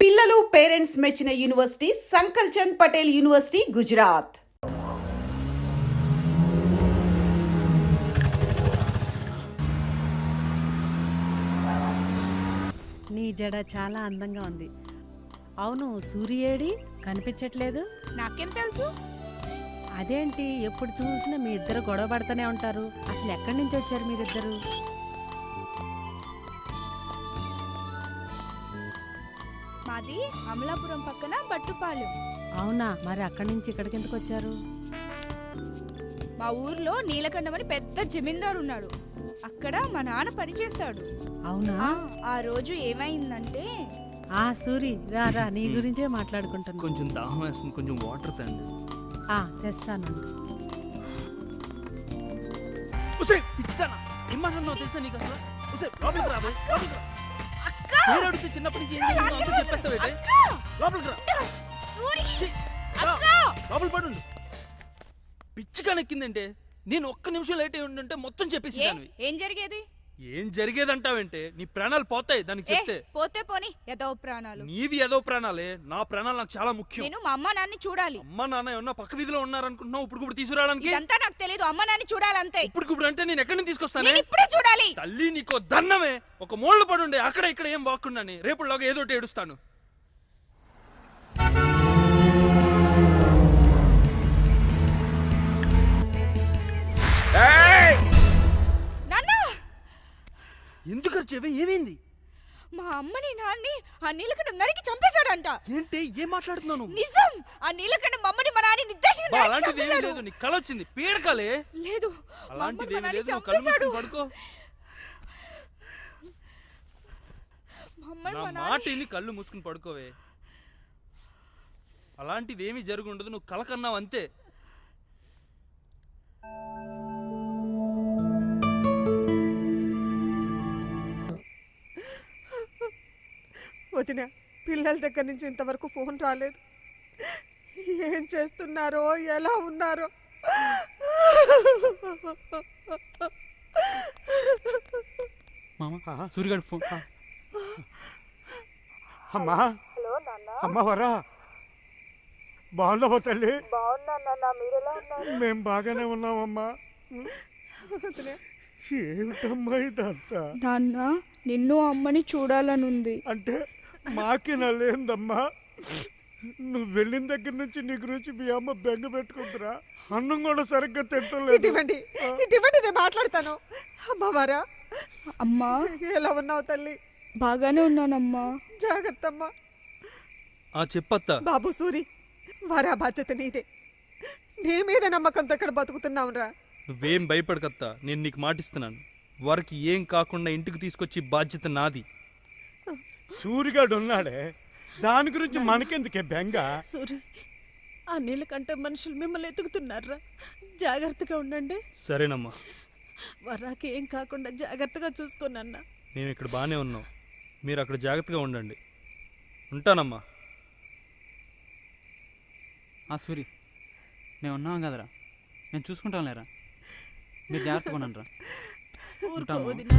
పిల్లలు పేరెంట్స్ మెచ్చిన university Sankalchand Patel university Gujarat. నీ జడ చాలా అందంగా ఉంది. అవును సూర్యేడి కనిపించట్లేదు. నాకేం తెలుసు? అదేంటి ఎప్పుడు చూసినా మీ ఇద్దరు గొడవ పడుతూనే ఉంటారు. అసలు ఎక్కడి నుంచి వచ్చారు మీరిద్దరు? అమలాపురం పక్కన బట్టుపాలెం. అవునా? మరి అక్కడి నుంచి ఇక్కడికి ఎందుకు వచ్చారు? మా ఊర్లో నీలకంఠం అని పెద్ద జమీందారు ఉన్నాడు అక్కడ మా నాన్న పనిచేస్తాడు. అవునా? ఆ, ఆ రోజు ఏమైందంటే ఆ సూరి రా రా నీ గురించే మాట్లాడుకుంటున్నా కొంచెం దాహం వేస్తుంది కొంచెం వాటర్ తండి ఆ తెస్తాను. ఉసే పిచ్చిదానా. ఏం మాట్లాడుతున్నావు తెలుసా నీకు అసలు? ఉసే లోపలికి రా బే, లోపలికి రా. పేరు అడిగితే చిన్నప్పటి నుంచి ఏం జరిగిందో అంతా చెప్పేస్తావేటే లోపలికి రా. సూరి. ఛీ, రా. లోపల పడుండు. పిచ్చిగా నెక్కిందంటే నేను ఒక్క నిమిషం లేట్ అయి ఉండుంటే మొత్తం చెప్పేసి ఏ, దానివి ఏం జరిగేది? ఏం జరిగేదంటావేంటే? నీ ప్రాణాలు పోతాయి దానికి ఏ చెప్తే. పోతే పోని ఎదో ప్రాణాలు. నీవి ఏదో ప్రాణాలే నా ప్రాణాలు నాకు చాలా ముఖ్యం. నేను మా అమ్మ నాన్ని చూడాలి. అమ్మ నాన్న ఏమన్నా పక్క వీధిలో ఉన్నారనుకుంటున్నావు? ఇప్పుడు ఇప్పుడు తీసుకురావడానికి? ఇదంతా నాకు తెలియదు అమ్మ నాన్ని చూడాలంతే ఇప్పుడు ఇప్పుడు అంటే నేను ఎక్కడి నుంచి తీసుకొస్తానే? నేను ఇప్పుడే చూడాలి. తల్లి నీకో దన్నమే ఒక మూల పడుండే అక్కడ ఇక్కడ ఏం వాక్కున్నాని? రేపులాగా ఏదో ఒకటి ఏడుస్తాను. నాన్న ఎందుకు అరిచేవే? ఏమైంది? మా అమ్మని నాన్ని ఆ నీలకంఠం నరికి చంపేశాడంట. ఏంటి? ఏం మాట్లాడుతున్నాను నిజం! ఆ నీలకంఠం మా అమ్మని మా నాన్ని నిర్దేశంగా అలాంటిది చంపేశాడు. లేదు నీకు కల వచ్చింది పీడకలే. లేదు అలాంటిది నాన్ని లేదు నువ్వు కళ్ళు. మూసుకుని పడుకో. నా మా మాట విని కళ్ళు మూసుకుని పడుకోవే. అలాంటిది ఏమీ జరుగుండదు నువ్వు కలకన్నావు అంతే. వదిన పిల్లల దగ్గర నుంచి ఇంతవరకు ఫోన్ రాలేదు. ఏం చేస్తున్నారో ఎలా ఉన్నారో. మామ సూర్యగాడు ఫోన్ అమ్మా. అమ్మ వరా. బాగున్నావా తల్లి? మేము బాగానే ఉన్నామమ్మా. ఏమిటమ్మా ఇదంతా? నాన్న నిన్ను అమ్మని చూడాలనుంది. అంటే మాకే నల్లేందమ్మా నువ్వు వెళ్ళిన దగ్గర నుంచి నీ గురించి మీ అమ్మ బెంగ పెట్టుకుందిరా. అన్నం కూడా సరిగ్గా తింటలేదు ఇటువంటి ఇటువంటి నేను మాట్లాడతాను. అమ్మవారా అమ్మా. ఎలా ఉన్నావు తల్లి? బాగానే ఉన్నానమ్మా. జాగ్రత్త అమ్మా. ఆ చెప్పత్తా. బాబు సూరి వారా బాధ్యత నీదే. నీ మీద నమ్మకంతో ఇక్కడ బతుకుతున్నావురా. నువ్వేం భయపడకత్తా నేను నీకు మాటిస్తున్నాను. వారికి ఏం కాకుండా ఇంటికి తీసుకొచ్చి బాధ్యత నాది. సూరిగాడు ఉన్నాడే దాని గురించి మనకెందుకే బెంగ? సూరి ఆ నీళ్ళకంటే మనుషులు మిమ్మల్ని ఎతుకుతున్నారా? జాగ్రత్తగా ఉండండి. సరేనమ్మా. వరాకి ఏం కాకుండా జాగ్రత్తగా చూసుకోనన్నా. మేము ఇక్కడ బాగానే ఉన్నాం. మీరు అక్కడ జాగ్రత్తగా ఉండండి. ఉంటానమ్మా. ఆ సూరి మేము ఉన్నాం కదరా? నేను చూసుకుంటాం లేరా మీరు జాగ్రత్తగా ఉండండి రా ఊరుకో ఉంటాము. వదినా.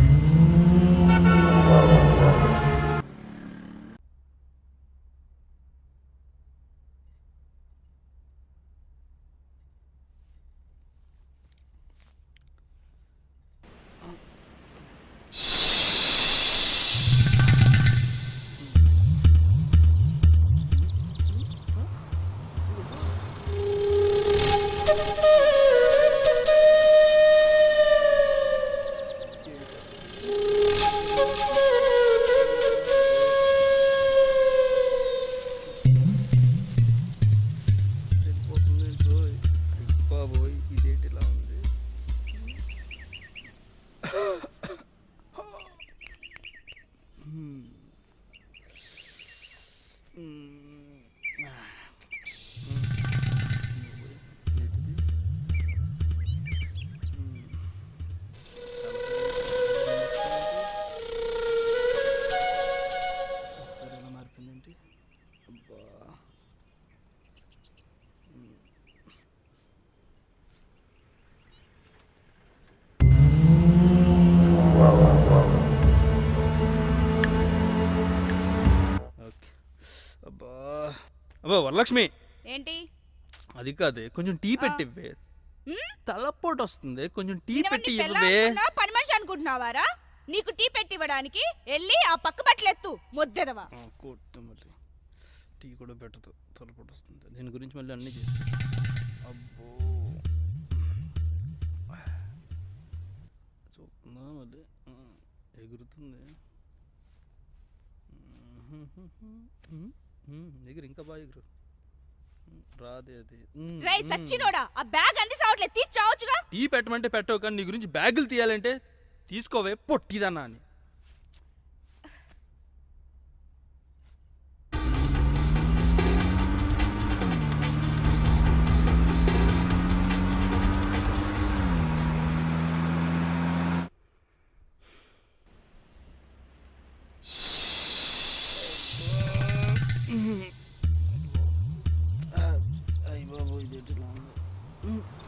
వరలక్ష్మి ఏంటి అది కాదే కొంచెం టీ. పెట్టివ్వే? తలపోటు వస్తుంది కొంచెం టీ పెట్టి అనుకున్నావా? పని మనిషి అనుకుంటున్నావారా నీకు టీ పెట్టి ఇవ్వడానికి వెళ్ళి ఆ పక్క బట్టలు ఎత్తు మొద్దెదవా కొట్టు టీ కూడా పెట్టదు తలపోటు వస్తుంది దీని గురించి మళ్ళీ అన్నీ చేసి అబ్బో చూస్తుందా మళ్ళీ ఎగురుతుంది ఎగురు ఇంకా బాగా ఎగురు రాదే అది. రేయ్. సచ్చినోడా ఆ బ్యాగ్ అంది సావట్లేదు తీసి చావచ్చుగా. టీ పెట్టమంటే పెట్టవు కానీ నీ గురించి బ్యాగులు తీయాలంటే తీసుకోవే పొట్టిదన్నా అని. అయ్య బాబు ఇది ఎట్లా ఉంది తిరుగు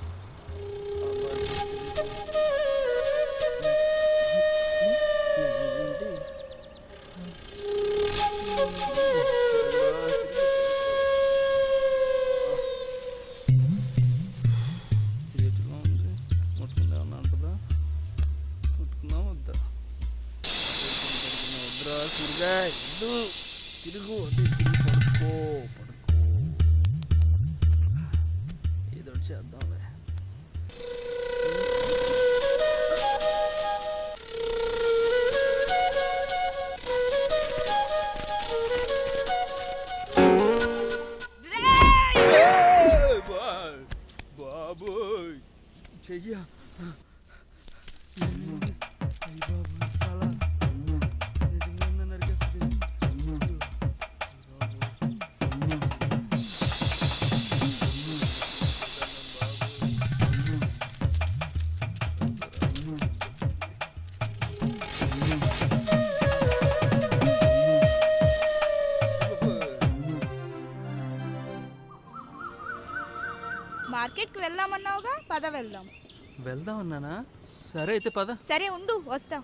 పద వెళ్దాం. వెళ్దాం అన్నానా? సరే అయితే పద. సరే ఉండు వస్తా.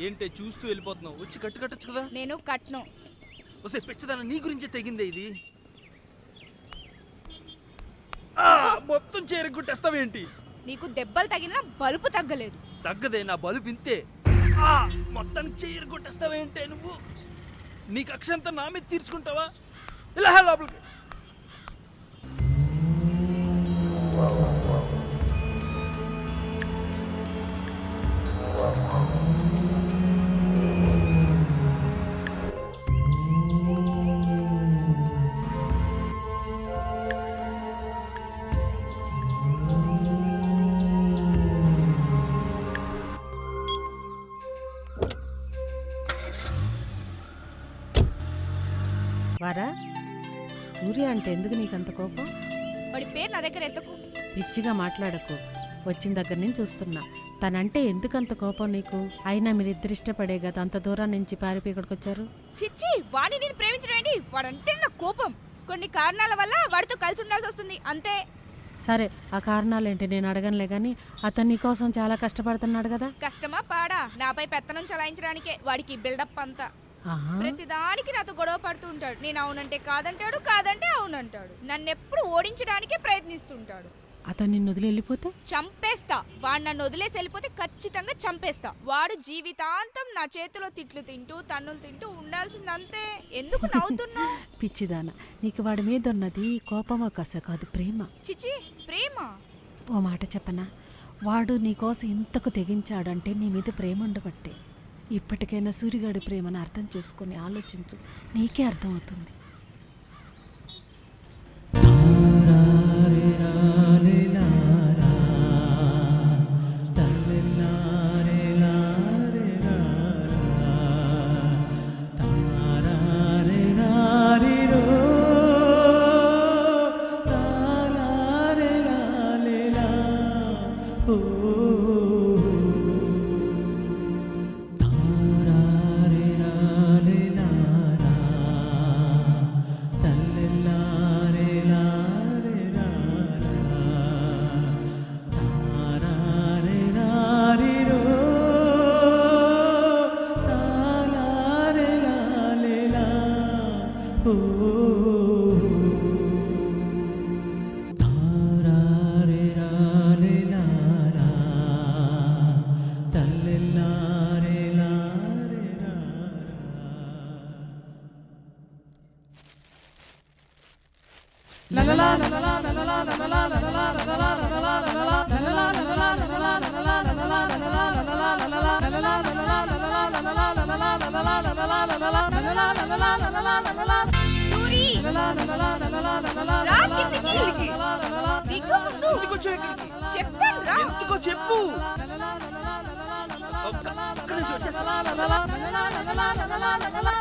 ఏంటే చూస్తూ వెళ్ళిపోతున్నావు? వచ్చి కట్టు కట్టచ్చు కదా? నేను కట్ను. ఒసే పిచ్చదన నీ గురించే తెగిందే ఇది. ఆ, మొత్తం చేరగొట్టేస్తావేంటి నీకు దెబ్బలు తగిలినా బలుపు తగ్గలేదు. తగ్గదే నా బలుపు ఇంతే. ఆ, మొత్తానికి చేయరు కొట్టేస్తావేంటే నువ్వు? నీ కక్ష అంతా నా మీద తీర్చుకుంటావా? ఇలా హా లోపలికి. సూర్య అంటే ఎందుకు నీకంత కోపం? వాడి పేరు నా దగ్గర ఎత్తకు. పిచ్చిగా మాట్లాడకు. వచ్చిన దగ్గర నుంచి చూస్తున్నా. తనంటే ఎందుకంత కోపం నీకు? అయినా మీరిద్దరు ఇష్టపడే కదా అంత దూరం నుంచి పారిపోయి ఇక్కడికి వచ్చారు? చిచ్చి వాడిని నేను ప్రేమించడం ఏంటి? వాడంటే నా కోపం. కొన్ని కారణాల వల్ల వాడితో కలిసి ఉండాల్సి వస్తుంది. అంతే. సరే ఆ కారణాలేంటి నేను అడగనులే కానీ అతను నీకోసం చాలా కష్టపడుతున్నాడు కదా? కష్టమా పాడా? నాపై పెత్తనం చలాయించడానికే వాడికి బిల్డప్ అంతా. ఆహా. ప్రతిదానికి నాతో గొడవ పడుతూ ఉంటాడు. నేను అవునంటే కాదంటాడు కాదంటే అవునంటాడు. నన్ను ఎప్పుడు ఓడించడానికే ప్రయత్నిస్తుంటాడు. అతను నిన్ను వదిలి వెళ్ళిపోతే? చంపేస్తా. వాడు నన్ను వదిలేసి వెళ్ళిపోతే ఖచ్చితంగా చంపేస్తా. వాడు జీవితాంతం నా చేతిలో తిట్లు తింటూ తన్నులు తింటూ ఉండాల్సిందంతే. ఎందుకు నవ్వుతున్నా పిచ్చిదాన. నీకు వాడి మీద ఉన్నది కోపమో కస కాదు ప్రేమ? చిచి ప్రేమ? ఓ మాట చెప్పనా? వాడు నీకోసం ఇంతకు తెగించాడంటే నీ మీద ప్రేమ ఉండబట్టే. ఇప్పటికైనా సూర్యగాడి ప్రేమను అర్థం చేసుకొని ఆలోచించు. నీకే అర్థమవుతుంది. la la la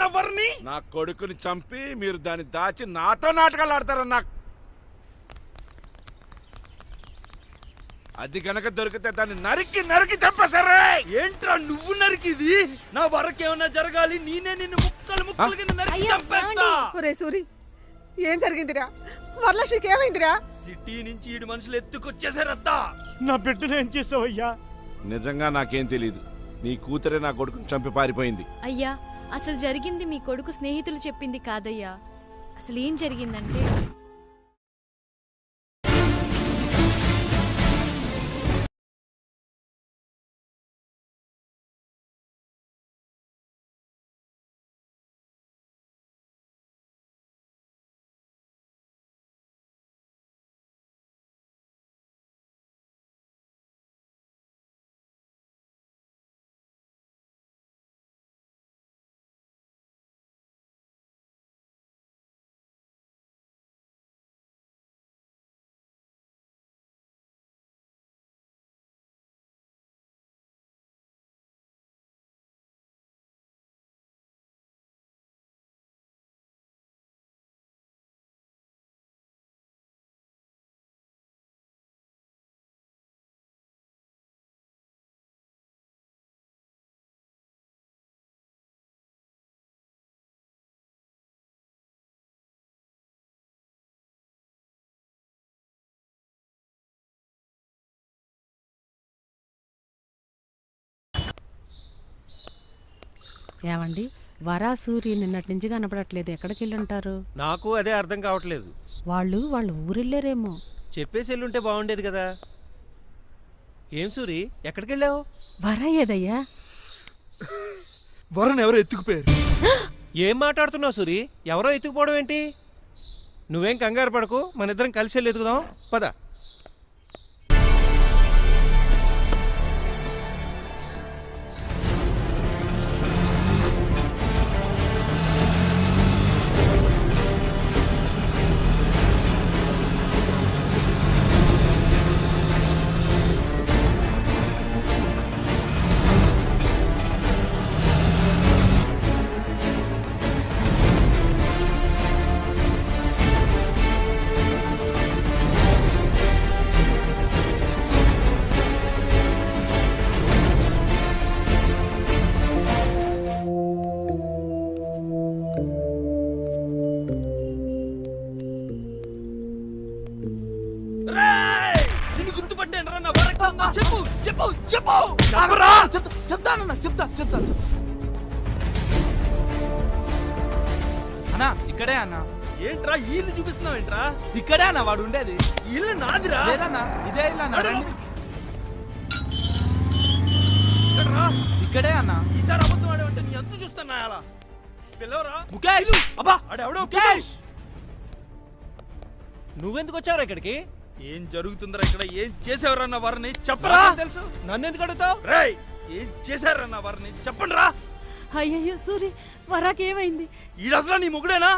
ఎవరన్నా వర్ని నా కొడుకుని చంపి మీరు దాన్ని దాచి నాతో నాటకాలు ఆడతారన్న. అది గనక దొరికితే దాన్ని నరికి నరికి చంపేశారే! ఏంట్రా నువ్వు నరికిది? నా వరకు ఏమన్నా జరగాలి నేనే నిన్ను ముక్కలు ముక్కలు కింద నరికి చంపేస్తా. ఒరే సూరి ఏం జరిగిందిరా? వరలక్ష్మికి ఏమైందిరా? సిటీ నుంచి ఈడు మనుషులు ఎత్తుకొచ్చేసారత్తా నా బిడ్డను ఏం చేసావయ్యా? నిజంగా నాకేం తెలియదు నీ కూతురే నా కొడుకుని చంపి పారిపోయింది. అయ్యా అసలు జరిగింది మీ కొడుకు స్నేహితులు చెప్పింది కాదయ్యా. అసలు ఏం జరిగిందంటే ఏమండి? వరా సూరి నిన్నటి నుంచి కనపడట్లేదు. ఎక్కడికి వెళ్ళి ఉంటారు నాకు అదే అర్థం కావట్లేదు. వాళ్ళు వాళ్ళ ఊరెళ్ళారేమో. చెప్పేసి ఎల్లుంటే బాగుండేది కదా. ఏం సూరి? ఎక్కడికి వెళ్ళావు వరా ఏదయ్యా? వరణ ఎవరు ఎత్తుకుపోయారు? ఏం మాట్లాడుతున్నావు సూరి? ఎవరో ఎత్తుకుపోవడం ఏంటి? నువ్వేం కంగారు పడకు. మన ఇద్దరం కలిసి వెళ్ళి ఎత్తుకుదాం పద. ఉందో చెప్పు చెప్పు. చెప్పు చెప్తా చెప్తానన్నా చెప్తా చెప్తా. అన్నా ఇక్కడే అన్నా. ఏంట్రా ఇల్లు చూపిస్తున్నావు ఏంట్రా ఇక్కడే అన్న వాడు ఉండేది. ఇల్లు నాదిరా? లేదన్నా ఇదే ఇల్లు అన్న ఇక్కడే అన్న. ఈసారి అబద్ధం ఆడేవంటే నీ అంతు చూస్తున్నా అలా? పిల్లవరా ముఖేష్! అబ్బా ఆడెవడో ముఖేష్! నువ్వెందుకు వచ్చావు ఇక్కడికి? ఏం జరుగుతుందిరా ఇక్కడ? ఏం చేసేవారన్న వారిని చెప్పరా? తెలుసు? నన్ను ఎందుకు అడుగుతావు? రేయ్ ఏం చేశారన్న వారిని చెప్పండి రా అయ్యయ్యో సూరి వరాకి ఏమైంది? ఈ అసలు నీ ముగుడేనా?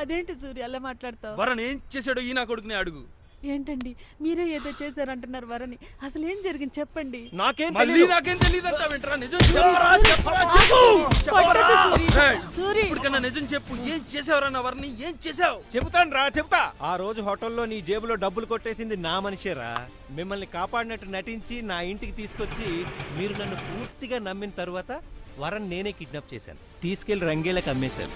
అదేంటి సూరి అలా మాట్లాడతావు? వరని ఏం చేశాడో ఈ నా కొడుకుని అడుగు. ఏంటండి? మీరే ఏదో చేశారంటున్నారు వరని. అసలు ఏం జరిగింది? చెప్పండి. నాకేం మళ్ళీ తెలియదు నాకేం తెలియదు అంటావేంట్రా నిజం చెప్పరా? చెప్పరా? చెప్పు. చెప్పరా? రేయ్, సూరి. ఇప్పటికన్నా నిజం చెప్పు. ఏం వారిని? ఏం చేసావు? చెబుతాను రా చెబుతా. ఆ రోజు హోటల్లో నీ జేబులో డబ్బులు కొట్టేసింది నా మనిషేరా మిమ్మల్ని కాపాడినట్టు నటించి నా ఇంటికి తీసుకొచ్చి మీరు నన్ను పూర్తిగా నమ్మిన తర్వాత వరన్ నేనే కిడ్నాప్ చేశాను. తీసుకెళ్ళి రంగేలకు అమ్మేశాను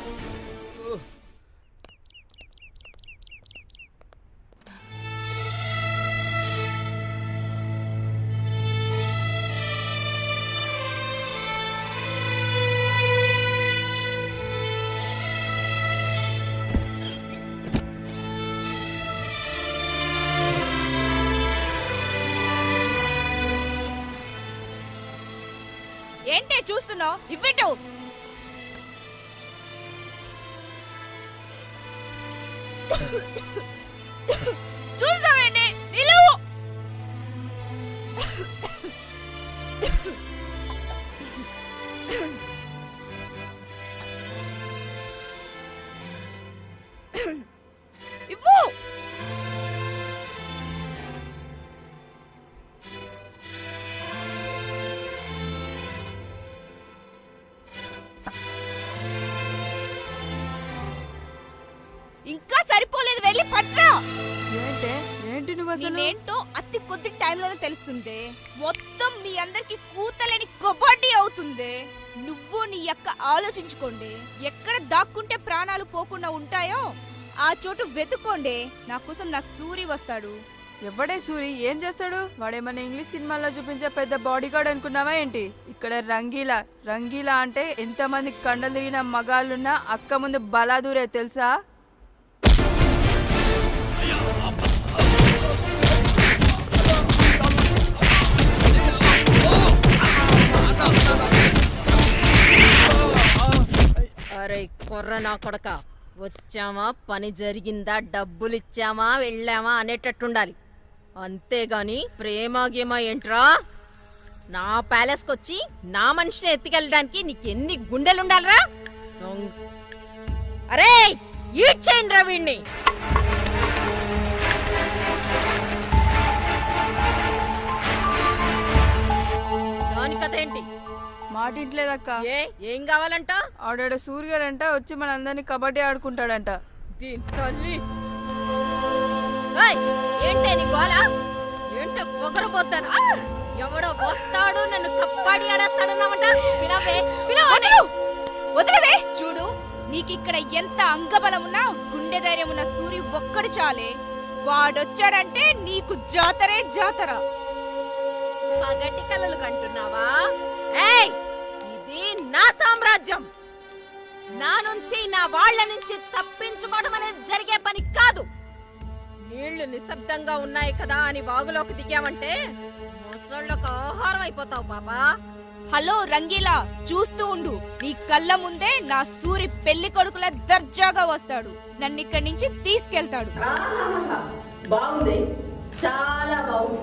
ఏంటే చూస్తున్నావు ఇవ్వటం చూస్తావేంటి నేనేంటో అతి కొద్ది టైంలోనే తెలుస్తుంది. మొత్తం మీ అందరికి కూతలేని కబడ్డీ అవుతుంది. నువ్వు నీ యొక్క ఆలోచించుకోండి. ఎక్కడ దాక్కుంటే ప్రాణాలు పోకుండా ఉంటాయో ఆ చోటు వెతుక్కోండి. నా కోసం నా సూరి వస్తాడు. ఎవడే సూరి? ఏం చేస్తాడు? వాడేమన్నా ఇంగ్లీష్ సినిమాల్లో చూపించే పెద్ద బాడీ గార్డ్ అనుకున్నావా ఏంటి? ఇక్కడ రంగీలా. రంగీలా అంటే ఎంతమంది కండలు తిరిగిన మగాళ్ళున్నా అక్క ముందు బలాదూరే తెలుసా? అరే కొర్ర నా కొడక. వచ్చామా? పని జరిగిందా? డబ్బులు ఇచ్చామా వెళ్ళామా? అనేటట్టుండాలి. అంతేగాని ప్రేమ గేమా ఏంట్రా? నా ప్యాలెస్కి వచ్చి నా మనిషిని ఎత్తుకెళ్ళడానికి నీకు ఎన్ని గుండెలుండాలరా? అరే ఈడ్చేయండి రా వీణ్ణి! దాని కథ ఏంటి? మాటింట్లేదక్క ఏ ఏం కావాలంట? ఆడాడ సూర్యుడంట వచ్చి మనందరినీ కబడ్డీ ఆడుకుంటాడంట. దీని తల్లి. ఏంటే నీ గోల? ఏంటో పొగరబోతాను ఎవడో వస్తాడు నన్ను కప్పాడి ఆడేస్తాడన్నామంట. పిలవే పిలవని వదిలేదే చూడు నీకిక్కడ ఎంత అంగబలం ఉన్నా గుండె ధైర్యం ఉన్న సూరి ఒక్కడు చాలే. వాడొచ్చాడంటే నీకు జాతరే జాతర. పగటి కలలు కంటున్నావా? ఏయ్ ఇది నా సామ్రాజ్యం. నా నుంచి నా వాళ్ళ నుంచి తప్పించుకోవడం అనేది జరిగే పని కాదు. నీళ్ళు నిశ్శబ్దంగా ఉన్నాయి కదా అని వాగులోకి దిగావంటే ముసళ్ళకు ఆహారం అయిపోతావు బాబా హలో రంగీలా చూస్తూ ఉండు. నీ కళ్ళ ముందే నా సూరి పెళ్ళి కొడుకుల దర్జాగా వస్తాడు. నన్ను ఇక్కడి నుంచి తీసుకెళ్తాడు. బాగుంది. చాలా బాగుంది.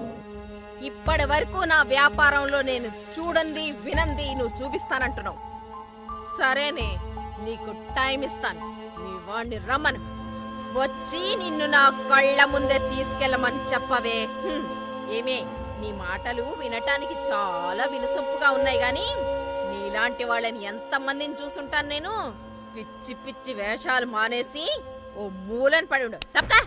ఇప్పటి వరకు నా వ్యాపారంలో నేను చూడండి వినంది నువ్వు చూపిస్తానంటున్నావు. సరేనే నీకు టైం ఇస్తాను. మీ వాణ్ణి రమ్మను. వచ్చి నిన్ను నా కళ్ళ ముందే తీసుకెళ్ళమని చెప్పవే. ఏమే నీ మాటలు వినటానికి చాలా వినసొంపుగా ఉన్నాయి గాని నీలాంటి వాళ్ళని ఎంతమందిని చూసుంటాను నేను? పిచ్చి పిచ్చి వేషాలు మానేసి ఓ మూలని పడి ఉండవు తప్పా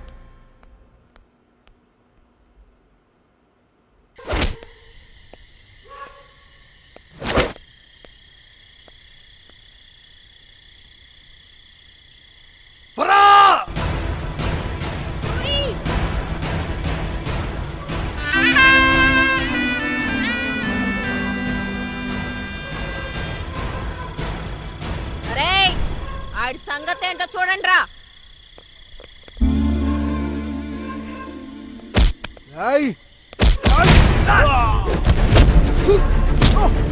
ఆడి సంగతి ఏంటో చూడండి రా సూరి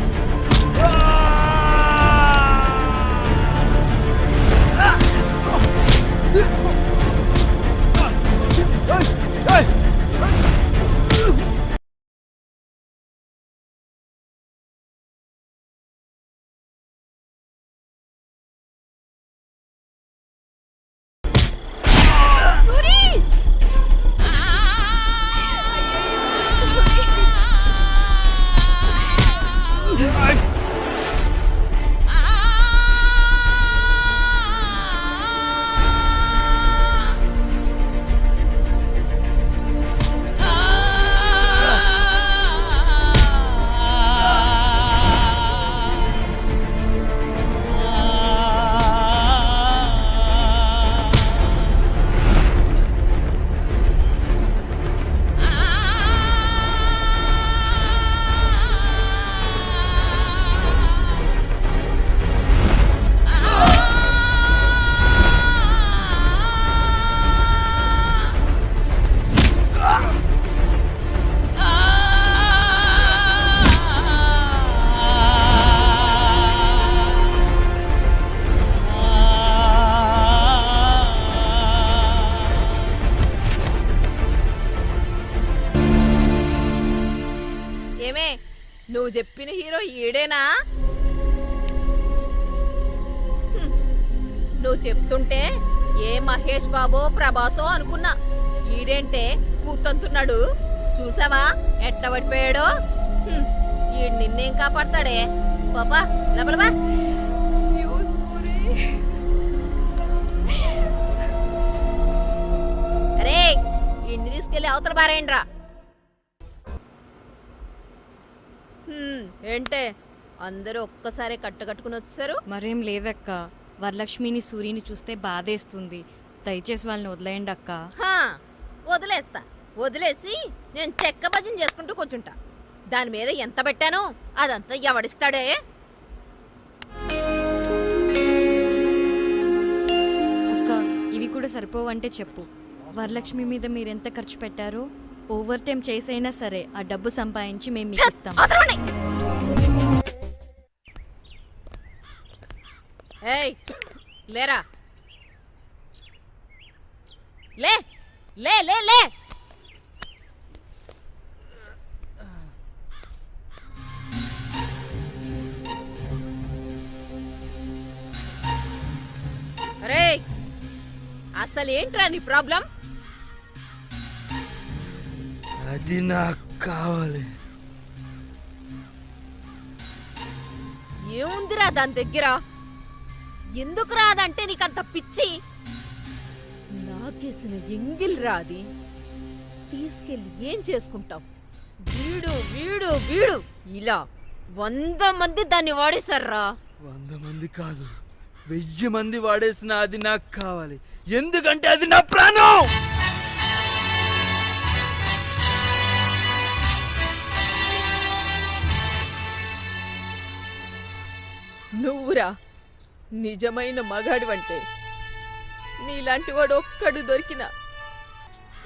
ఏమే నువ్వు చెప్పిన హీరో ఈడేనా. నువ్వు చెప్తుంటే ఏ మహేష్ బాబో ప్రభాసో అనుకున్నా. ఈడేంటే కూతంతున్నాడు. చూసావా? ఎట్ట పడిపోయాడో. ఈడు నిన్నేం కాపాడతాడే? పాపా లబలబా అరే ఇంటి తీసుకెళ్ళి అవతల బారేయండ్రా ఏంటే? అందరూ ఒక్కసారి కట్టుకట్టుకుని వచ్చారు? మరేం లేదక్క. వరలక్ష్మిని సూర్యుని చూస్తే బాధేస్తుంది. దయచేసి వాళ్ళని వదిలేయండి అక్క. హా, వదిలేస్తా. వదిలేసి నేను చెక్క భజన చేసుకుంటూ కూర్చుంటా. దాని మీద ఎంత పెట్టాను అదంతా ఎవడిస్తాడే? అక్క ఇవి కూడా సరిపోవంటే చెప్పు. వరలక్ష్మి మీద మీరెంత ఖర్చు పెట్టారో ఓవర్ టైం చేసైనా సరే ఆ డబ్బు సంపాదించి మేము మీకు ఇస్తాం. ఏయ్! లేరా? లే! లే లే లే! అరే అసలు ఏంట్రా నీ ప్రాబ్లం? అది నాకు కావాలి. ఏముందిరా దాని దగ్గర? ఎందుకు రాదంటే నీకంత పిచ్చి? నాకేసిన ఎంగిల్ రాది తీసుకెళ్ళి ఏం చేసుకుంటావు? వీడు వీడు వీడు. ఇలా వంద మంది దాన్ని వాడేశారా? వంద మంది కాదు. వెయ్యి మంది వాడేసిన అది నాకు కావాలి. ఎందుకంటే అది నా ప్రాణం! నువ్వురా. నిజమైన మగాడివంటే. నీలాంటి వాడు ఒక్కడు దొరికినా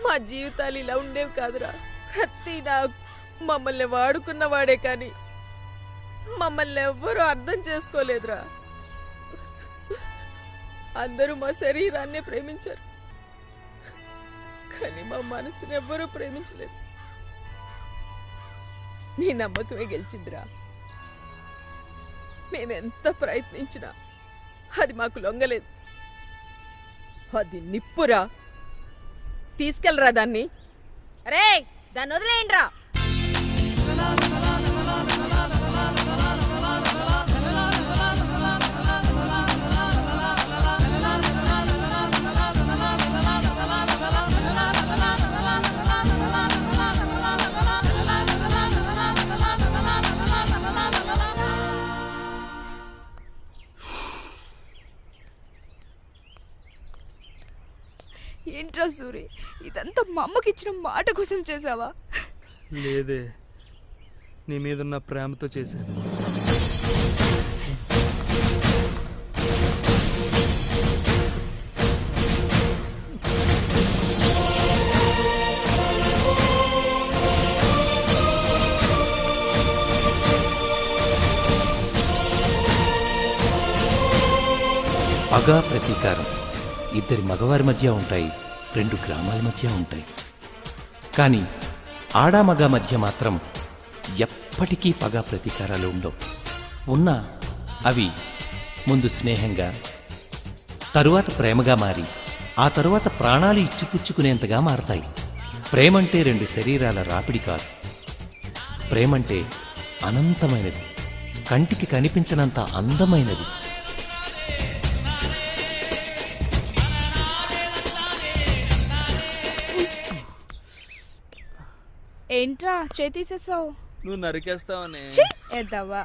మా జీవితాలు ఇలా ఉండేవి కాదురా. ప్రతి నా మమ్మల్ని వాడుకున్నవాడే కానీ మమ్మల్ని ఎవ్వరూ అర్థం చేసుకోలేదురా. అందరూ మా శరీరాన్నే ప్రేమించారు. కానీ మా మనసుని ఎవ్వరూ ప్రేమించలేదు. నీ నమ్మకమే గెలిచిందిరా. మేమెంత ప్రయత్నించినా అది మాకు లొంగలేదు. అది నిప్పురా. తీసుకెళ్ళరా దాన్ని. అరే దాన్ని వదిలేయండిరా. ఏంట్రా సూరి ఇదంతా మా అమ్మకి ఇచ్చిన మాట కోసం చేసావా లేదే నీ మీదున్న ప్రేమతో చేశాను. పగ ప్రతీకారం. ఇద్దరి మగవారి మధ్య ఉంటాయి. రెండు గ్రామాల మధ్య ఉంటాయి. కానీ ఆడామగ మధ్య మాత్రం ఎప్పటికీ పగ ప్రతీకారాలు ఉండవు. ఉన్నా అవి ముందు స్నేహంగా తరువాత ప్రేమగా మారి ఆ తరువాత ప్రాణాలు ఇచ్చిపుచ్చుకునేంతగా మారతాయి. ప్రేమంటే రెండు శరీరాల రాపిడి కాదు. ప్రేమంటే అనంతమైనది. కంటికి కనిపించినంత అందమైనది. ఏంట్రా చేతీసేసావు? నువ్వు నరికేస్తావనే. ఎద్దావా